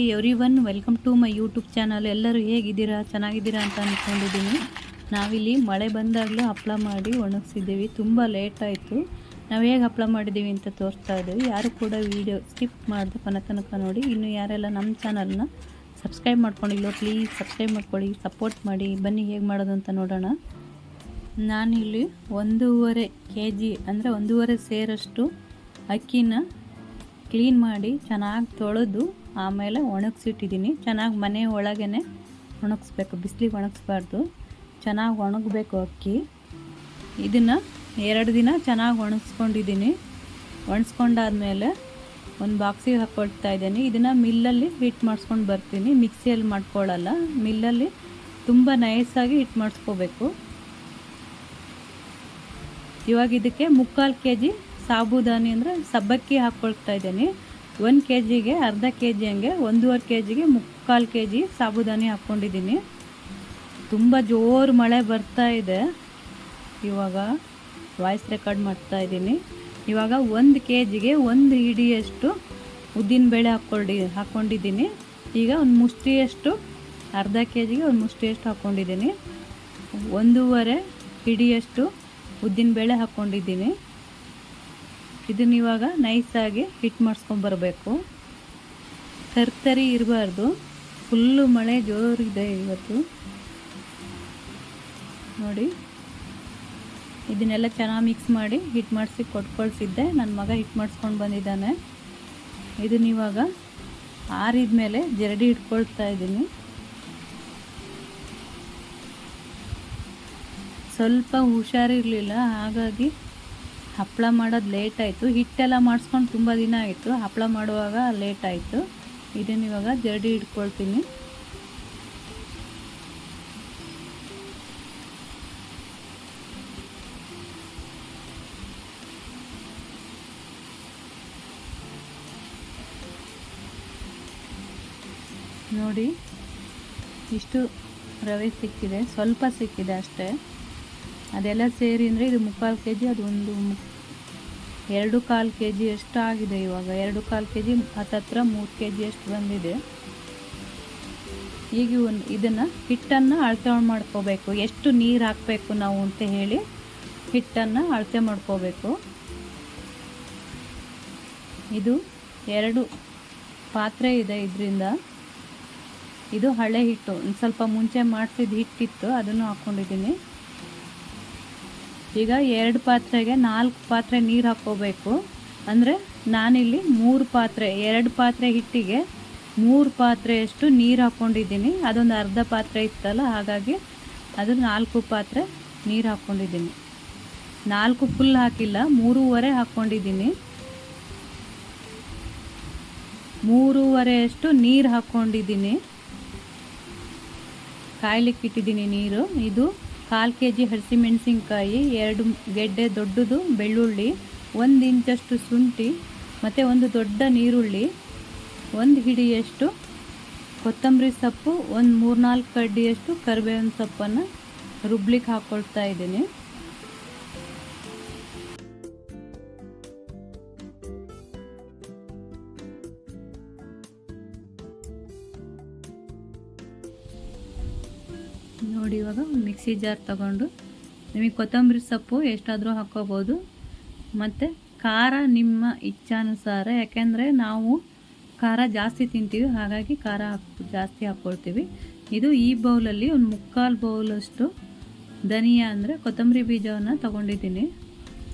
Hi everyone welcome to my YouTube channel. ಎಲ್ಲರೂ ಹೇಗಿದ್ದೀರಾ? ಚೆನ್ನಾಗಿದ್ದೀರಾ ಅಂತ ಅಂದ್ಕೊಂಡಿದ್ದೀನಿ ನಾವಿಲ್ಲಿ ಮಳೆ ಬಂದಾಗಲೂ ಹಪ್ಪಳ ಮಾಡಿ ಒಣಗಿಸಿದ್ದೀವಿ. ತುಂಬ ಲೇಟ್ ಆಯಿತು. ನಾವು ಹೇಗೆ ಹಪ್ಪಳ ಮಾಡಿದ್ದೀವಿ ಅಂತ ತೋರಿಸ್ತಾ ಇದ್ದೀವಿ. ಯಾರು ಕೂಡ ವೀಡಿಯೋ ಸ್ಕಿಪ್ ಮಾಡಿದೆ ಕೊನೆ ನೋಡಿ. ಇನ್ನು ಯಾರೆಲ್ಲ ನಮ್ಮ ಚಾನಲ್ನ ಸಬ್ಸ್ಕ್ರೈಬ್ ಮಾಡ್ಕೊಂಡಿಲ್ಲೋ ಪ್ಲೀಸ್ ಸಬ್ಸ್ಕ್ರೈಬ್ ಮಾಡ್ಕೊಳ್ಳಿ ಸಪೋರ್ಟ್ ಮಾಡಿ. ಬನ್ನಿ, ಹೇಗೆ ಮಾಡೋದು ಅಂತ ನೋಡೋಣ. ನಾನಿಲ್ಲಿ ಒಂದೂವರೆ ಕೆ ಜಿ ಅಂದರೆ ಒಂದೂವರೆ ಸೇರಷ್ಟು ಅಕ್ಕಿನ ಕ್ಲೀನ್ ಮಾಡಿ ಚೆನ್ನಾಗಿ ತೊಳೆದು ಆಮೇಲೆ ಒಣಗಿಸಿಟ್ಟಿದ್ದೀನಿ. ಚೆನ್ನಾಗಿ ಮನೆ ಒಳಗೇ ಒಣಗಿಸ್ಬೇಕು. ಬಿಸಿಲಿಗೆ ಒಣಗಿಸ್ಬಾರ್ದು. ಚೆನ್ನಾಗಿ ಒಣಗಬೇಕು ಅಕ್ಕಿ. ಇದನ್ನು ಎರಡು ದಿನ ಚೆನ್ನಾಗಿ ಒಣಗಿಸ್ಕೊಂಡಿದ್ದೀನಿ. ಒಣಗಿಸ್ಕೊಂಡಾದ್ಮೇಲೆ ಒಂದು ಬಾಕ್ಸಿಗೆ ಹಾಕ್ಕೊಳ್ತಾ ಇದ್ದೀನಿ. ಇದನ್ನು ಮಿಲ್ಲಲ್ಲಿ ಹಿಟ್ ಮಾಡಿಸ್ಕೊಂಡು ಬರ್ತೀನಿ. ಮಿಕ್ಸಿಯಲ್ಲಿ ಮಾಡ್ಕೊಳ್ಳಲ್ಲ ಮಿಲ್ಲಲ್ಲಿ ತುಂಬ ನೈಸಾಗಿ ಹಿಟ್ ಮಾಡಿಸ್ಕೋಬೇಕು. ಇವಾಗ ಇದಕ್ಕೆ ಮುಕ್ಕಾಲು ಕೆ ಜಿ ಸಾಬುದಾನಿ ಅಂದರೆ ಸಬ್ಬಕ್ಕಿ ಹಾಕ್ಕೊಳ್ತಾ ಇದ್ದೀನಿ. ಒಂದು ಕೆ ಜಿಗೆ ಅರ್ಧ ಕೆ ಜಿ ಹಂಗೆ ಒಂದೂವರೆ ಕೆ ಜಿಗೆ ಮುಕ್ಕಾಲು ಕೆ ಜಿ ಸಾಬುದಾನಿ ಹಾಕ್ಕೊಂಡಿದ್ದೀನಿ. ತುಂಬ ಜೋರು ಮಳೆ ಬರ್ತಾ ಇದೆ. ಇವಾಗ ವಾಯ್ಸ್ ರೆಕಾರ್ಡ್ ಮಾಡ್ತಾ ಇದ್ದೀನಿ. ಇವಾಗ ಒಂದು ಕೆ ಜಿಗೆ ಒಂದು ಹಿಡಿಯಷ್ಟು ಉದ್ದಿನಬೇಳೆ ಹಾಕ್ಕೊಂಡಿ ಹಾಕ್ಕೊಂಡಿದ್ದೀನಿ. ಈಗ ಒಂದು ಮುಷ್ಟಿಯಷ್ಟು, ಅರ್ಧ ಕೆ ಜಿಗೆ ಒಂದು ಮುಷ್ಟಿಯಷ್ಟು ಹಾಕ್ಕೊಂಡಿದ್ದೀನಿ. ಒಂದೂವರೆ ಹಿಡಿಯಷ್ಟು ಉದ್ದಿನಬೇಳೆ ಹಾಕ್ಕೊಂಡಿದ್ದೀನಿ. ಇದನ್ನ ಇವಾಗ ನೈಸಾಗಿ ಹಿಟ್ ಮಾಡಿಸ್ಕೊಂಬರ್ಬೇಕು ತರ್ತರಿ ಇರಬಾರ್ದು. ಫುಲ್ಲು ಮಳೆ ಜೋರಿದೆ ಇವತ್ತು. ನೋಡಿ. ಇದನ್ನೆಲ್ಲ ಚೆನ್ನಾಗಿ ಮಿಕ್ಸ್ ಮಾಡಿ ಹಿಟ್ ಮಾಡಿಸಿ ಕಳಿಸಿದ್ದೆ ನನ್ನ ಮಗ ಹಿಟ್ ಮಾಡಿಸ್ಕೊಂಡು ಬಂದಿದ್ದಾನೆ. ಇದನ್ನ ಇವಾಗ ಆರಿದ ಮೇಲೆ ಜರಡಿ ಇಟ್ಕೊಳ್ತಾ ಇದ್ದೀನಿ. ಸ್ವಲ್ಪ ಹುಷಾರಿರಲಿಲ್ಲ, ಹಾಗಾಗಿ ಹಪ್ಪಳ ಮಾಡೋದು ಲೇಟ್ ಆಯಿತು. ಹಿಟ್ಟೆಲ್ಲ ಮಾಡಿಸ್ಕೊಂಡು ತುಂಬ ದಿನ ಆಯಿತು. ಹಪ್ಪಳ ಮಾಡುವಾಗ ಲೇಟ್ ಆಯಿತು. ಇದನ್ನು ಇವಾಗ ಜರಡಿ ಇಟ್ಕೊಳ್ತೀನಿ ನೋಡಿ, ಇಷ್ಟು ರವೆ ಸಿಕ್ಕಿದೆ. ಸ್ವಲ್ಪ ಸಿಕ್ಕಿದೆ ಅಷ್ಟೇ. ಅದೆಲ್ಲ ಸೇರಿ ಅಂದರೆ ಇದು ಮುಕ್ಕಾಲು ಕೆ ಜಿ ಅದು ಒಂದು ಮುಕ್ ಎರಡು ಕಾಲು ಕೆ ಜಿ ಎಷ್ಟು ಆಗಿದೆ ಇವಾಗ? ಎರಡು ಕಾಲು ಕೆ ಜಿ ಹತ್ತತ್ರ ಮೂರು ಕೆ ಜಿ ಅಷ್ಟು ಬಂದಿದೆ. ಈಗ ಒಂದು ಇದನ್ನು ಹಿಟ್ಟನ್ನು ಅಳತೆ ಮಾಡ್ಕೋಬೇಕು. ಎಷ್ಟು ನೀರು ಹಾಕಬೇಕು ನಾವು ಅಂತ ಹೇಳಿ ಹಿಟ್ಟನ್ನು ಅಳತೆ ಮಾಡ್ಕೋಬೇಕು. ಇದು ಎರಡು ಪಾತ್ರೆ ಇದೆ ಇದರಿಂದ. ಇದು ಹಳೆ ಹಿಟ್ಟು. ಒಂದು ಸ್ವಲ್ಪ ಮುಂಚೆ ಮಾಡಿಸಿದ ಹಿಟ್ಟಿತ್ತು, ಅದನ್ನು ಹಾಕ್ಕೊಂಡಿದ್ದೀನಿ ಈಗ ಎರಡು ಪಾತ್ರೆಗೆ ನಾಲ್ಕು ಪಾತ್ರೆ ನೀರು ಹಾಕ್ಕೋಬೇಕು. ಅಂದರೆ ನಾನಿಲ್ಲಿ ಮೂರು ಪಾತ್ರೆ, ಎರಡು ಪಾತ್ರೆ ಹಿಟ್ಟಿಗೆ ಮೂರು ಪಾತ್ರೆಯಷ್ಟು ನೀರು ಹಾಕ್ಕೊಂಡಿದ್ದೀನಿ. ಅದೊಂದು ಅರ್ಧ ಪಾತ್ರೆ ಇತ್ತಲ್ಲ, ಹಾಗಾಗಿ ಅದು ನಾಲ್ಕು ಪಾತ್ರೆ ನೀರು ಹಾಕ್ಕೊಂಡಿದ್ದೀನಿ. ನಾಲ್ಕು ಫುಲ್ ಹಾಕಿಲ್ಲ, ಮೂರುವರೆ ಹಾಕ್ಕೊಂಡಿದ್ದೀನಿ. ಮೂರುವರೆಯಷ್ಟು ನೀರು ಹಾಕ್ಕೊಂಡಿದ್ದೀನಿ. ಕಾಯ್ಲಿಕ್ಕೆ ಇಟ್ಟಿದ್ದೀನಿ ನೀರು. ಇದು ಕಾಲು ಕೆ ಜಿ ಹಸಿಮೆಣಸಿನ್ಕಾಯಿ, ಎರಡು ಗೆಡ್ಡೆ ದೊಡ್ಡದು ಬೆಳ್ಳುಳ್ಳಿ, ಒಂದು ಇಂಚಷ್ಟು ಶುಂಠಿ, ಮತ್ತು ಒಂದು ದೊಡ್ಡ ನೀರುಳ್ಳಿ, ಒಂದು ಹಿಡಿಯಷ್ಟು ಕೊತ್ತಂಬರಿ ಸೊಪ್ಪು, ಒಂದು ಮೂರ್ನಾಲ್ಕು ಕಡ್ಡಿಯಷ್ಟು ಕರಿಬೇವಿನ ಸೊಪ್ಪನ್ನು ರುಬ್ಲಿಕ್ಕೆ ಹಾಕ್ಕೊಳ್ತಾ ಇದ್ದೀನಿ. ಮಿಕ್ಸಿ ಜಾರ್ ತಗೊಂಡು ನಿಮಗೆ ಕೊತ್ತಂಬರಿ ಸೊಪ್ಪು ಎಷ್ಟಾದರೂ ಹಾಕ್ಕೋಬೋದು. ಮತ್ತು ಖಾರ ನಿಮ್ಮ ಇಚ್ಛಾನುಸಾರ, ಯಾಕೆಂದರೆ ನಾವು ಖಾರ ಜಾಸ್ತಿ ತಿಂತೀವಿ, ಹಾಗಾಗಿ ಖಾರ ಹಾಕ್, ಜಾಸ್ತಿ ಹಾಕ್ಕೊಳ್ತೀವಿ. ಇದು ಈ ಬೌಲಲ್ಲಿ ಒಂದು ಮುಕ್ಕಾಲು ಬೌಲಷ್ಟು ಧನಿಯಾ ಅಂದರೆ ಕೊತ್ತಂಬರಿ ಬೀಜವನ್ನು ತಗೊಂಡಿದ್ದೀನಿ.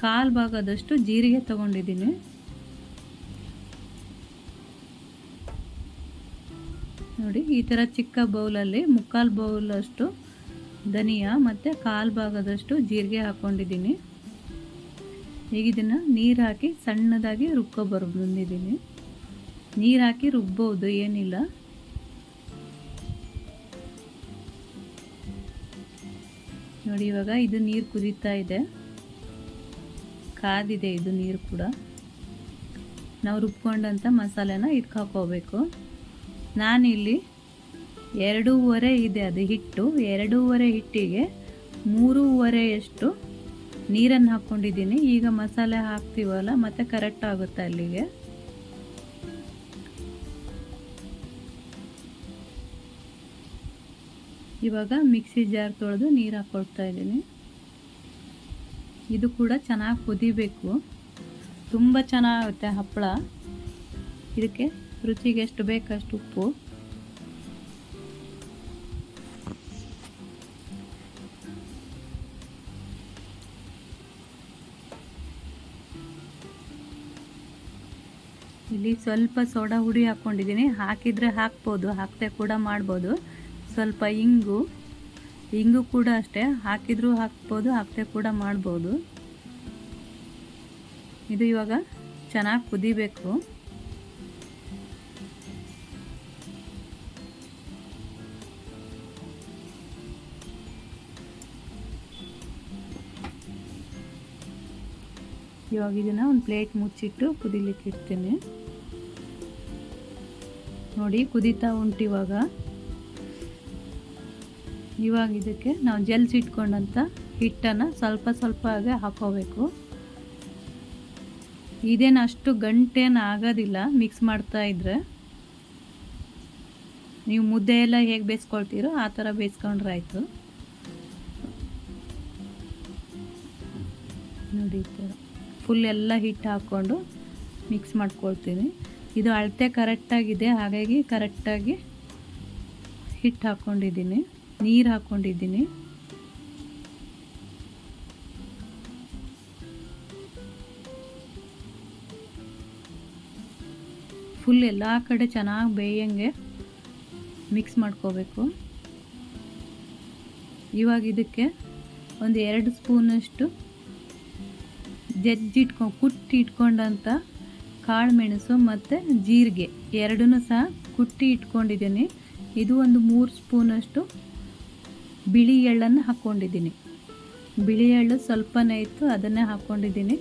ಕಾಲು ಭಾಗದಷ್ಟು ಜೀರಿಗೆ ತೊಗೊಂಡಿದ್ದೀನಿ. ನೋಡಿ, ಈ ಥರ ಚಿಕ್ಕ ಬೌಲಲ್ಲಿ ಮುಕ್ಕಾಲು ಬೌಲಷ್ಟು ಧನಿಯಾ ಮತ್ತು ಕಾಲು ಭಾಗದಷ್ಟು ಜೀರಿಗೆ ಹಾಕ್ಕೊಂಡಿದ್ದೀನಿ ಈಗ ಇದನ್ನು ನೀರು ಹಾಕಿ ಸಣ್ಣದಾಗಿ ರುಬ್ಕೊ ಬಂದಿದ್ದೀನಿ. ನೀರು ಹಾಕಿ ರುಬ್ಬೋದು, ಏನಿಲ್ಲ. ನೋಡಿ, ಇವಾಗ ಇದು ನೀರು ಕುದೀತಾ ಇದೆ. ಕಾದಿದೆ ಇದು ನೀರು ಕೂಡ. ನಾವು ರುಬ್ಕೊಂಡಂಥ ಮಸಾಲೆನ ಇದಕ್ಕೆ ನಾನಿಲ್ಲಿ ಎರಡೂವರೆ ಇದೆ ಅದು ಹಿಟ್ಟು. ಎರಡೂವರೆ ಹಿಟ್ಟಿಗೆ ಮೂರೂವರೆಯಷ್ಟು ನೀರನ್ನು ಹಾಕ್ಕೊಂಡಿದ್ದೀನಿ. ಈಗ ಮಸಾಲೆ ಹಾಕ್ತೀವಲ್ಲ, ಮತ್ತೆ ಕರೆಕ್ಟ್ ಆಗುತ್ತೆ ಅಲ್ಲಿಗೆ. ಇವಾಗ ಮಿಕ್ಸಿ ಜಾರ್ ತೊಳೆದು ನೀರು ಹಾಕ್ಕೊಳ್ತಾ ಇದ್ದೀನಿ. ಇದು ಕೂಡ ಚೆನ್ನಾಗಿ ಕುದಿಬೇಕು. ತುಂಬ ಚೆನ್ನಾಗುತ್ತೆ ಹಪ್ಪಳ. ಇದಕ್ಕೆ ರುಚಿಗೆ ಎಷ್ಟು ಬೇಕಷ್ಟು ಉಪ್ಪು. ಇಲ್ಲಿ ಸ್ವಲ್ಪ ಸೋಡಾ ಹುಡಿ ಹಾಕ್ಕೊಂಡಿದ್ದೀನಿ ಹಾಕಿದರೆ ಹಾಕ್ಬೋದು, ಹಾಕದೆ ಕೂಡ ಮಾಡ್ಬೋದು. ಸ್ವಲ್ಪ ಇಂಗು ಇಂಗು ಕೂಡ ಅಷ್ಟೇ. ಹಾಕಿದರೂ ಹಾಕ್ಬೋದು, ಹಾಕದೆ ಕೂಡ ಮಾಡ್ಬೋದು. ಇದು ಇವಾಗ ಚೆನ್ನಾಗಿ ಕುದಿಬೇಕು. ಇವಾಗ ಇದನ್ನು ಒಂದು ಪ್ಲೇಟ್ ಮುಚ್ಚಿಟ್ಟು ಕುದಿಲಿಕ್ಕೆ ಇಡ್ತೀನಿ. ನೋಡಿ, ಕುದೀತಾ ಉಂಟು ಇವಾಗ. ಇವಾಗ ಇದಕ್ಕೆ ನಾವು ಜಲ್ಸಿಟ್ಕೊಂಡಂಥ ಹಿಟ್ಟನ್ನು ಸ್ವಲ್ಪ ಸ್ವಲ್ಪ ಹಾಗೆ ಹಾಕೋಬೇಕು. ಇದೇನು ಅಷ್ಟು ಗಂಟೇನು ಆಗೋದಿಲ್ಲ ಮಿಕ್ಸ್ ಮಾಡ್ತಾ ಇದ್ರೆ. ನೀವು ಮುದ್ದೆ ಎಲ್ಲ ಹೇಗೆ ಬೇಯಿಸ್ಕೊಳ್ತೀರೋ ಆ ಥರ ಬೇಯಿಸ್ಕೊಂಡ್ರೆ ಆಯಿತು. ನೋಡಿ ಈ ಫುಲ್ ಎಲ್ಲ ಹಿಟ್ಟು ಹಾಕ್ಕೊಂಡು ಮಿಕ್ಸ್ ಮಾಡ್ಕೊಳ್ತೀನಿ. ಇದು ಅಳತೆ ಕರೆಕ್ಟಾಗಿದೆ ಹಾಗಾಗಿ ಕರೆಕ್ಟಾಗಿ ಹಿಟ್ಟು ಹಾಕ್ಕೊಂಡಿದ್ದೀನಿ ನೀರು ಹಾಕ್ಕೊಂಡಿದ್ದೀನಿ ಫುಲ್ ಎಲ್ಲ ಕಡೆ ಚೆನ್ನಾಗಿ ಬೇಯಂಗೆ ಮಿಕ್ಸ್ ಮಾಡ್ಕೋಬೇಕು. ಇವಾಗ ಇದಕ್ಕೆ ಒಂದು ಎರಡು ಸ್ಪೂನಷ್ಟು ಜಜ್ಜಿಟ್ಕೊಂಡು ಕುಟ್ಟಿ ಇಟ್ಕೊಂಡಂಥ ಕಾಳು ಮೆಣಸು ಮತ್ತು ಜೀರಿಗೆ. ಎರಡನ್ನೂ ಸಹ ಕುಟ್ಟಿ ಇಟ್ಕೊಂಡಿದ್ದೀನಿ ಇದು ಒಂದು ಮೂರು ಸ್ಪೂನಷ್ಟು ಬಿಳಿ ಎಳ್ಳನ್ನು ಹಾಕ್ಕೊಂಡಿದ್ದೀನಿ. ಬಿಳಿ ಎಳ್ಳು ಸ್ವಲ್ಪನೇ ಇತ್ತು, ಅದನ್ನೇ ಹಾಕ್ಕೊಂಡಿದ್ದೀನಿ.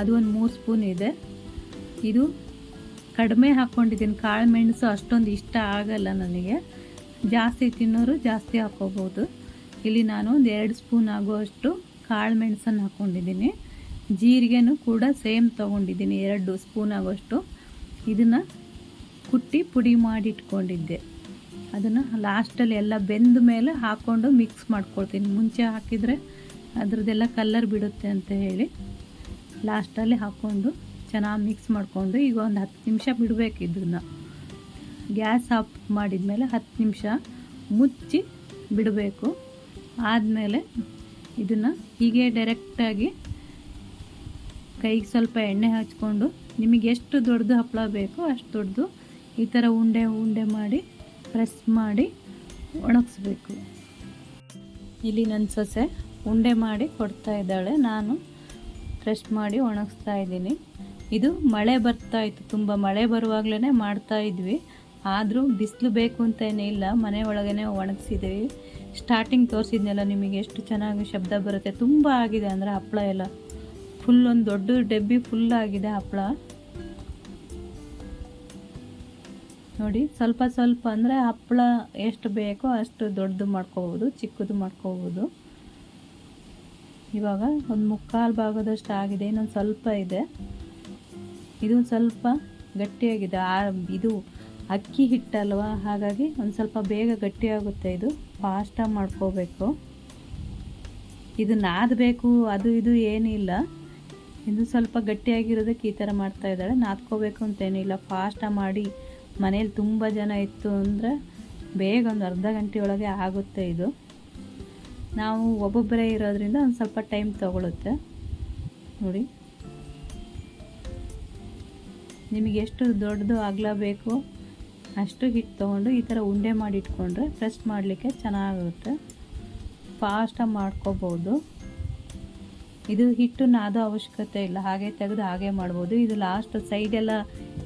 ಅದು ಒಂದು ಮೂರು ಸ್ಪೂನ್ ಇದೆ. ಇದು ಕಡಿಮೆ ಹಾಕ್ಕೊಂಡಿದ್ದೀನಿ. ಕಾಳು ಮೆಣಸು ಅಷ್ಟೊಂದು ಇಷ್ಟ ಆಗಲ್ಲ ನನಗೆ. ಜಾಸ್ತಿ ತಿನ್ನೋರು ಜಾಸ್ತಿ ಹಾಕ್ಕೋಬೋದು. ಇಲ್ಲಿ ನಾನು ಒಂದು ಎರಡು ಸ್ಪೂನ್ ಆಗುವಷ್ಟು ಕಾಳು ಮೆಣಸನ್ನು ಹಾಕ್ಕೊಂಡಿದ್ದೀನಿ. ಜೀರಿಗೆನೂ ಕೂಡ ಸೇಮ್ ತೊಗೊಂಡಿದ್ದೀನಿ, ಎರಡು ಸ್ಪೂನ್ ಆಗೋಷ್ಟು. ಇದನ್ನು ಕುಟ್ಟಿ ಪುಡಿ ಮಾಡಿ ಇಟ್ಕೊಂಡಿದ್ದೆ ಅದನ್ನು ಲಾಸ್ಟಲ್ಲಿ ಎಲ್ಲ ಬೆಂದ ಮೇಲೆ ಹಾಕ್ಕೊಂಡು ಮಿಕ್ಸ್ ಮಾಡ್ಕೊಳ್ತೀನಿ. ಮುಂಚೆ ಹಾಕಿದರೆ ಅದರದ್ದೆಲ್ಲ ಕಲ್ಲರ್ ಬಿಡುತ್ತೆ ಅಂತ ಹೇಳಿ ಲಾಸ್ಟಲ್ಲಿ ಹಾಕ್ಕೊಂಡು ಚೆನ್ನಾಗಿ ಮಿಕ್ಸ್ ಮಾಡಿಕೊಂಡು ಈಗ ಒಂದು ಹತ್ತು ನಿಮಿಷ ಬಿಡಬೇಕು ಇದನ್ನು ಗ್ಯಾಸ್ ಆಫ್ ಮಾಡಿದ ಮೇಲೆ ಹತ್ತು ನಿಮಿಷ ಮುಚ್ಚಿ ಬಿಡಬೇಕು. ಆದಮೇಲೆ ಇದನ್ನು ಹೀಗೆ ಡೈರೆಕ್ಟಾಗಿ ಕೈಗೆ ಸ್ವಲ್ಪ ಎಣ್ಣೆ ಹಚ್ಕೊಂಡು ನಿಮಗೆ ಎಷ್ಟು ದೊಡ್ಡದು ಹಪ್ಪಳ ಬೇಕೋ ಅಷ್ಟು ದೊಡ್ಡದು ಈ ಥರ ಉಂಡೆ ಉಂಡೆ ಮಾಡಿ, ಪ್ರೆಸ್ ಮಾಡಿ ಒಣಗಿಸ್ಬೇಕು. ಇಲ್ಲಿ ನನ್ನ ಸೊಸೆ ಉಂಡೆ ಮಾಡಿ ಕೊಡ್ತಾ ಇದ್ದಾಳೆ. ನಾನು ಪ್ರೆಸ್ ಮಾಡಿ ಒಣಗಿಸ್ತಾ ಇದ್ದೀನಿ. ಇದು ಮಳೆ ಬರ್ತಾ ಇತ್ತು. ತುಂಬ ಮಳೆ ಬರುವಾಗಲೇ ಮಾಡ್ತಾ ಇದ್ವಿ. ಆದರೂ ಬಿಸಿಲು ಬೇಕು ಅಂತ ಏನೇ ಇಲ್ಲ. ಮನೆ ಒಳಗೇ ಒಣಗಿಸಿದ್ದೀವಿ. ಸ್ಟಾರ್ಟಿಂಗ್ ತೋರಿಸಿದ್ನೆಲ್ಲ, ನಿಮಗೆ ಎಷ್ಟು ಚೆನ್ನಾಗಿ ಶಬ್ದ ಬರುತ್ತೆ. ತುಂಬ ಆಗಿದೆ ಅಂದರೆ ಹಪ್ಪಳ ಎಲ್ಲ. ಫುಲ್ ಒಂದು ದೊಡ್ಡ ಡಬ್ಬಿ ಫುಲ್ ಆಗಿದೆ ಹಪ್ಪಳ. ನೋಡಿ, ಸ್ವಲ್ಪ ಸ್ವಲ್ಪ ಅಂದರೆ ಹಪ್ಪಳ ಎಷ್ಟು ಬೇಕೋ ಅಷ್ಟು ದೊಡ್ಡದು ಮಾಡ್ಕೋಬೋದು, ಚಿಕ್ಕದು ಮಾಡ್ಕೋಬೋದು. ಇವಾಗ ಒಂದು ಮುಕ್ಕಾಲು ಭಾಗದಷ್ಟು ಆಗಿದೆ, ಇನ್ನೊಂದು ಸ್ವಲ್ಪ ಇದೆ. ಇದು ಸ್ವಲ್ಪ ಗಟ್ಟಿಯಾಗಿದೆ, ಆ ಇದು ಅಕ್ಕಿ ಹಿಟ್ಟಲ್ವಾ? ಹಾಗಾಗಿ ಒಂದು ಸ್ವಲ್ಪ ಬೇಗ ಗಟ್ಟಿಯಾಗುತ್ತೆ ಇದು ಫಾಸ್ಟಾಗಿ ಮಾಡ್ಕೋಬೇಕು. ಇದು ನಾದಬೇಕು, ಅದು ಇದು ಏನಿಲ್ಲ. ಇದು ಸ್ವಲ್ಪ ಗಟ್ಟಿಯಾಗಿರೋದಕ್ಕೆ ಈ ಥರ ಮಾಡ್ತಾ ಇದ್ದಾಳೆ. ನಾದ್ಕೋಬೇಕು ಅಂತೇನಿಲ್ಲ ಫಾಸ್ಟಾಗಿ ಮಾಡಿ ಮನೇಲಿ ತುಂಬ ಜನ ಇತ್ತು ಅಂದರೆ ಬೇಗ ಒಂದು ಅರ್ಧ ಗಂಟೆ ಒಳಗೆ ಆಗುತ್ತೆ ಇದು. ನಾವು ಒಬ್ಬೊಬ್ಬರೇ ಇರೋದ್ರಿಂದ ಒಂದು ಸ್ವಲ್ಪ ಟೈಮ್ ತಗೊಳುತ್ತೆ. ನೋಡಿ. ನಿಮಗೆ ಎಷ್ಟು ದೊಡ್ಡದು ಅಗಲ ಅಷ್ಟು ಹಿಟ್ಟು ತೊಗೊಂಡು ಈ ಥರ ಉಂಡೆ ಮಾಡಿ ಇಟ್ಕೊಂಡ್ರೆ ಪ್ರೆಸ್ ಮಾಡಲಿಕ್ಕೆ ಚೆನ್ನಾಗುತ್ತೆ ಫಾಸ್ಟಾಗಿ ಮಾಡ್ಕೋಬೋದು. ಇದು ಹಿಟ್ಟು ನಾದೋ ಅವಶ್ಯಕತೆ ಇಲ್ಲ. ಹಾಗೆ ತೆಗೆದು ಹಾಗೆ ಮಾಡ್ಬೋದು. ಇದು ಲಾಸ್ಟ್ ಸೈಡೆಲ್ಲ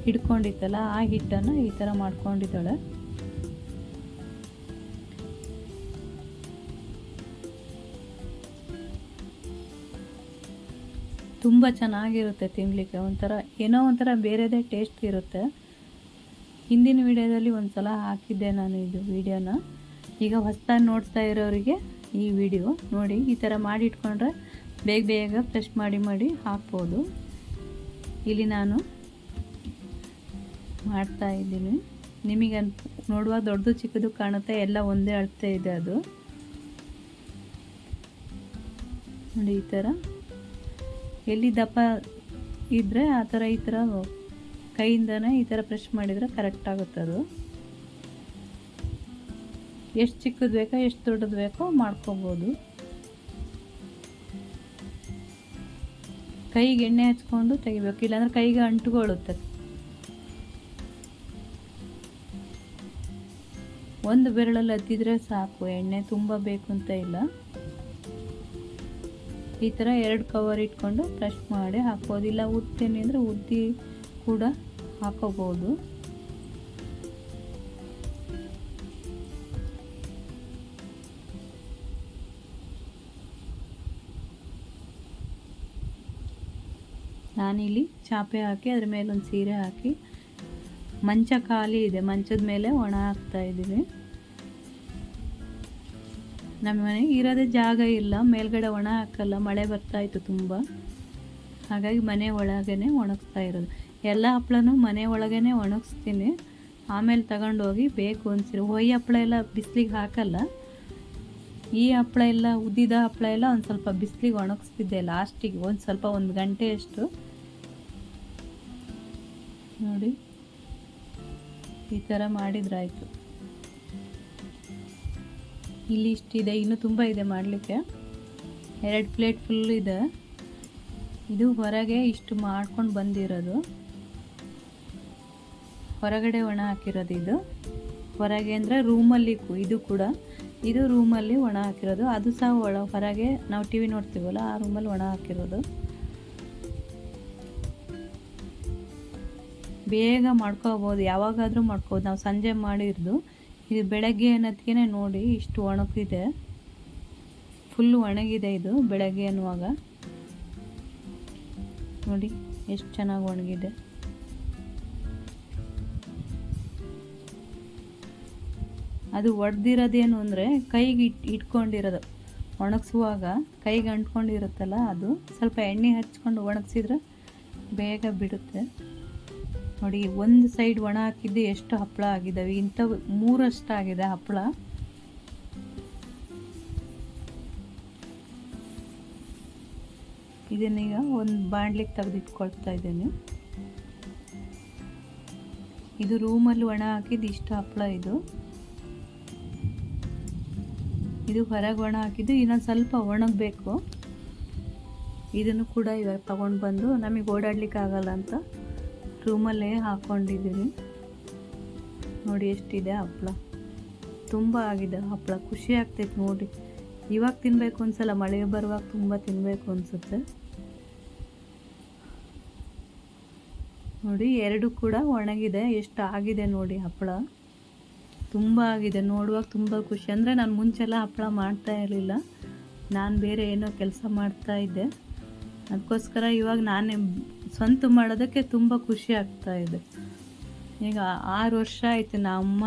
ಹಿಡ್ಕೊಂಡಿತ್ತಲ್ಲ, ಆ ಹಿಟ್ಟನ್ನು ಈ ಥರ ಮಾಡ್ಕೊಂಡಿದ್ದಾಳೆ. ತುಂಬ ಚೆನ್ನಾಗಿರುತ್ತೆ ತಿನ್ನಲಿಕ್ಕೆ ಒಂಥರ ಏನೋ ಒಂಥರ ಬೇರೆದೇ ಟೇಸ್ಟ್ ಇರುತ್ತೆ. ಹಿಂದಿನ ವಿಡಿಯೋದಲ್ಲಿ ಒಂದು ಸಲ ಹಾಕಿದ್ದೆ ನಾನು ಇದು ವಿಡಿಯೋನ. ಈಗ ಹೊಸ್ದಾಗಿ ನೋಡ್ತಾ ಇರೋರಿಗೆ ಈ ವಿಡಿಯೋ ನೋಡಿ, ಈ ಥರ ಮಾಡಿ ಇಟ್ಕೊಂಡ್ರೆ ಬೇಗ ಬೇಗ ಫ್ರೆಶ್ ಮಾಡಿ ಮಾಡಿ ಹಾಕ್ಬೋದು. ಇಲ್ಲಿ ನಾನು ಮಾಡ್ತಾ ಇದ್ದೀನಿ. ನಿಮಗೆ ಅನ್ ನೋಡುವಾಗ ದೊಡ್ಡದು ಚಿಕ್ಕದು ಕಾಣುತ್ತೆ, ಎಲ್ಲ ಒಂದೇ ಅಳತೆ ಇದೆ ಅದು. ನೋಡಿ ಈ ಥರ. ಎಲ್ಲಿ ದಪ್ಪ ಇದ್ದರೆ ಆ ಥರ ಈ ಥರ ಕೈಯಿಂದನೇ ಈ ಥರ ಪ್ರೆಶ್ ಮಾಡಿದರೆ ಕರೆಕ್ಟ್ ಆಗುತ್ತೆ ಅದು. ಎಷ್ಟು ಚಿಕ್ಕದು ಬೇಕೋ, ಎಷ್ಟು ದೊಡ್ಡದು ಬೇಕೋ ಮಾಡ್ಕೋಬೋದು. ಕೈಗೆ ಎಣ್ಣೆ ಹಚ್ಕೊಂಡು ತೆಗಿಬೇಕು, ಇಲ್ಲಾಂದ್ರೆ ಕೈಗೆ ಅಂಟುಕೊಳ್ಳುತ್ತೆ ಒಂದು ಬೆರಳಲ್ಲಿ ಹತ್ತಿದ್ರೆ ಸಾಕು, ಎಣ್ಣೆ ತುಂಬ ಬೇಕು ಅಂತ ಇಲ್ಲ. ಈ ಥರ ಎರಡು ಕವರ್ ಇಟ್ಕೊಂಡು ಬ್ರಷ್ ಮಾಡಿ ಹಾಕ್ಬೋದು. ಇಲ್ಲ ಉದ್ತೀನಿ ಅಂದರೆ ಉದ್ದಿ ಕೂಡ ಹಾಕೋಬೋದು ನಾನಿಲ್ಲಿ ಚಾಪೆ ಹಾಕಿ, ಅದ್ರ ಮೇಲೆ ಒಂದು ಸೀರೆ ಹಾಕಿ, ಮಂಚ ಖಾಲಿ ಇದೆ, ಮಂಚದ ಮೇಲೆ ಒಣ ಹಾಕ್ತಾ ಇದ್ದೀವಿ. ನಮ್ಮ ಮನೆ ಇರೋದೇ ಜಾಗ ಇಲ್ಲ, ಮೇಲ್ಗಡೆ ಒಣ ಹಾಕಲ್ಲ, ಮಳೆ ಬರ್ತಾ ಇತ್ತು ತುಂಬ. ಹಾಗಾಗಿ ಮನೆ ಒಳಗೇ ಒಣಗಿಸ್ತಾ ಇರೋದು. ಎಲ್ಲ ಹಪ್ಪಳನೂ ಮನೆ ಒಳಗೇ ಒಣಗಿಸ್ತೀನಿ. ಆಮೇಲೆ ತಗೊಂಡೋಗಿ ಬೇಕು ಅನ್ಸಿರು. ಹೊಯ್ ಹಪ್ಪಳ ಎಲ್ಲ ಬಿಸಿಲಿಗೆ ಹಾಕಲ್ಲ. ಈ ಹಪ್ಪಳ ಎಲ್ಲ, ಉದ್ದಿದ ಹಪ್ಪಳ ಎಲ್ಲ ಒಂದು ಸ್ವಲ್ಪ ಬಿಸಿಲಿಗೆ ಒಣಗಿಸ್ತಿದ್ದೆ ಲಾಸ್ಟಿಗೆ, ಒಂದು ಸ್ವಲ್ಪ ಒಂದು ಗಂಟೆಯಷ್ಟು ನೋಡಿ. ಈ ಥರ ಮಾಡಿದ್ರಾಯಿತು. ಇಲ್ಲಿ ಇಷ್ಟಿದೆ, ಇನ್ನೂ ತುಂಬ ಇದೆ ಮಾಡಲಿಕ್ಕೆ. ಎರಡು ಪ್ಲೇಟ್ ಫುಲ್ ಇದೆ. ಇದು ಹೊರಗೆ ಇಷ್ಟು ಮಾಡ್ಕೊಂಡು ಬಂದಿರೋದು. ಹೊರಗಡೆ ಒಣ ಹಾಕಿರೋದು ಇದು. ಹೊರಗೆ ಅಂದರೆ ರೂಮಲ್ಲಿ ಇದು ಕೂಡ. ಇದು ರೂಮಲ್ಲಿ ಒಣ ಹಾಕಿರೋದು. ಅದು ಸಹ ಒಳ, ಹೊರಗೆ ನಾವು ಟಿ ವಿ ನೋಡ್ತೀವಲ್ಲ, ಆ ರೂಮಲ್ಲಿ ಒಣ ಹಾಕಿರೋದು. ಬೇಗ ಮಾಡ್ಕೋಬೋದು ಯಾವಾಗಾದರೂ ಮಾಡ್ಕೋಬೋದು ನಾವು ಸಂಜೆ ಮಾಡಿರೋದು ಇದು ಬೆಳಗ್ಗೆ ಅನ್ನೋದಕ್ಕೆ ನೋಡಿ ಇಷ್ಟು ಒಣಗಿದೆ ಫುಲ್ ಒಣಗಿದೆ ಇದು ಬೆಳಗ್ಗೆ ಅನ್ನುವಾಗ. ನೋಡಿ ಎಷ್ಟು ಚೆನ್ನಾಗಿ ಒಣಗಿದೆ. ಅದು ಒಡೆದಿರೋದೇನು ಅಂದರೆ ಕೈಗೆ ಇಟ್, ಇಟ್ಕೊಂಡಿರೋದು. ಒಣಗಿಸುವಾಗ ಕೈಗೆ ಅಂಟ್ಕೊಂಡಿರುತ್ತಲ್ಲ ಅದು. ಸ್ವಲ್ಪ ಎಣ್ಣೆ ಹಚ್ಕೊಂಡು ಒಣಗಿಸಿದ್ರೆ ಬೇಗ ಬಿಡುತ್ತೆ. ನೋಡಿ, ಒಂದು ಸೈಡ್ ಒಣ ಹಾಕಿದ್ದು, ಎಷ್ಟು ಹಪ್ಪಳ ಆಗಿದ್ದಾವೆ ಇಂಥವು ಮೂರಷ್ಟು ಆಗಿದೆ ಹಪ್ಪಳ ಇದನ್ನೀಗ ಒಂದು ಬಾಣ್ಲಿಗೆ ತೆಗೆದಿಟ್ಕೊಳ್ತಾ ಇದ್ದೇನೆ. ಇದು ರೂಮಲ್ಲಿ ಒಣ ಹಾಕಿದ್ದು, ಇಷ್ಟು ಹಪ್ಪಳ ಇದು. ಇದು ಹೊರಗೆ ಒಣ ಹಾಕಿದ್ದು, ಇನ್ನೊಂದು ಸ್ವಲ್ಪ ಒಣಗಬೇಕು. ಇದನ್ನು ಕೂಡ ಇವಾಗ ತಗೊಂಡು ಬಂದು ನಮಗೆ ಓಡಾಡ್ಲಿಕ್ಕೆ ಆಗಲ್ಲ ಅಂತ ರೂಮಲ್ಲೇ ಹಾಕ್ಕೊಂಡಿದ್ದೀನಿ ನೋಡಿ ಎಷ್ಟಿದೆ ಹಪ್ಪಳ ತುಂಬ ಆಗಿದೆ ಹಪ್ಪಳ ಖುಷಿ ಆಗ್ತೈತೆ ನೋಡಿ. ಇವಾಗ ತಿನ್ನಬೇಕು ಅನ್ಸಲ್ಲ, ಮಳೆ ಬರುವಾಗ ತುಂಬ ತಿನ್ನಬೇಕು ಅನಿಸುತ್ತೆ. ನೋಡಿ, ಎರಡು ಕೂಡ ಒಣಗಿದೆ. ಎಷ್ಟು ಆಗಿದೆ ನೋಡಿ ಹಪ್ಪಳ ತುಂಬ ಆಗಿದೆ. ನೋಡುವಾಗ ತುಂಬ ಖುಷಿ. ಅಂದರೆ ನಾನು ಮುಂಚೆಲ್ಲ ಹಪ್ಪಳ ಮಾಡ್ತಾ ಇರಲಿಲ್ಲ. ನಾನು ಬೇರೆ ಏನೋ ಕೆಲಸ ಮಾಡ್ತಾ ಇದ್ದೆ. ಅದಕ್ಕೋಸ್ಕರ ಇವಾಗ ನಾನೇ ಸ್ವಂತ ಮಾಡೋದಕ್ಕೆ ತುಂಬ ಖುಷಿ ಆಗ್ತಾ ಇದೆ. ಈಗ ಆರು ವರ್ಷ ಆಯಿತು ನಮ್ಮ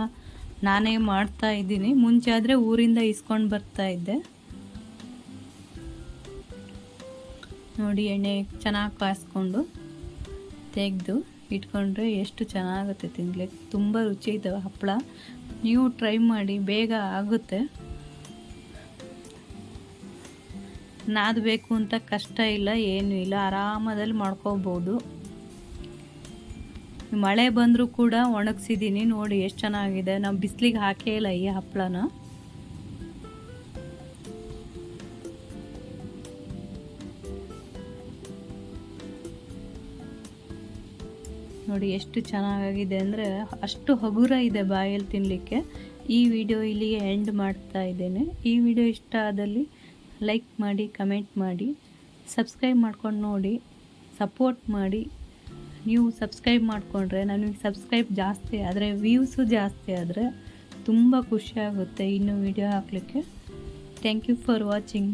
ನಾನೇ ಮಾಡ್ತಾ ಇದ್ದೀನಿ. ಮುಂಚೆ ಆದರೆ ಊರಿಂದ ಇಸ್ಕೊಂಡು ಬರ್ತಾ ಇದ್ದೆ. ನೋಡಿ ಎಣ್ಣೆ ಚೆನ್ನಾಗಿ ಕಾಯಿಸ್ಕೊಂಡು ತೆಗೆದು ಇಟ್ಕೊಂಡ್ರೆ ಎಷ್ಟು ಚೆನ್ನಾಗುತ್ತೆ ತಿನ್ಲಿಕ್ಕೆ. ತುಂಬ ರುಚಿ ಇದ್ದಾವೆ ಹಪ್ಪಳ. ನೀವು ಟ್ರೈ ಮಾಡಿ, ಬೇಗ ಆಗುತ್ತೆ. ನಾದಬೇಕು ಅಂತ ಕಷ್ಟ ಇಲ್ಲ, ಏನೂ ಇಲ್ಲ. ಆರಾಮದಲ್ಲಿ ಮಾಡ್ಕೋಬೋದು. ಮಳೆ ಬಂದರೂ ಕೂಡ ಒಣಗಿಸಿದ್ದೀನಿ ನೋಡಿ ಎಷ್ಟು ಚೆನ್ನಾಗಿದೆ. ನಾವು ಬಿಸಿಲಿಗೆ ಹಾಕೇ ಇಲ್ಲ ಈ ಹಪ್ಪಳನ. ನೋಡಿ ಎಷ್ಟು ಚೆನ್ನಾಗಿದೆ ಅಂದರೆ ಅಷ್ಟು ಹಗುರ ಇದೆ ಬಾಯಲ್ಲಿ ತಿನ್ನಲಿಕ್ಕೆ ಈ ವಿಡಿಯೋ ಇಲ್ಲಿಗೆ ಎಂಡ್ ಮಾಡ್ತಾ ಇದ್ದೇನೆ. ಈ ವಿಡಿಯೋ ಇಷ್ಟ ಆದಲ್ಲಿ ಲೈಕ್ ಮಾಡಿ ಕಮೆಂಟ್ ಮಾಡಿ ಸಬ್ಸ್ಕ್ರೈಬ್ ಮಾಡ್ಕೊಂಡು ನೋಡಿ ಸಪೋರ್ಟ್ ಮಾಡಿ. ನೀವು ಸಬ್ಸ್ಕ್ರೈಬ್ ಮಾಡಿಕೊಂಡ್ರೆ ನನಗೆ ಸಬ್ಸ್ಕ್ರೈಬ್ ಜಾಸ್ತಿ ಆದರೆ ವ್ಯೂಸು ಜಾಸ್ತಿ ಆದರೆ ತುಂಬ ಖುಷಿಯಾಗುತ್ತೆ ಇನ್ನೂ ವಿಡಿಯೋ ಹಾಕಲಿಕ್ಕೆ. Thank you for watching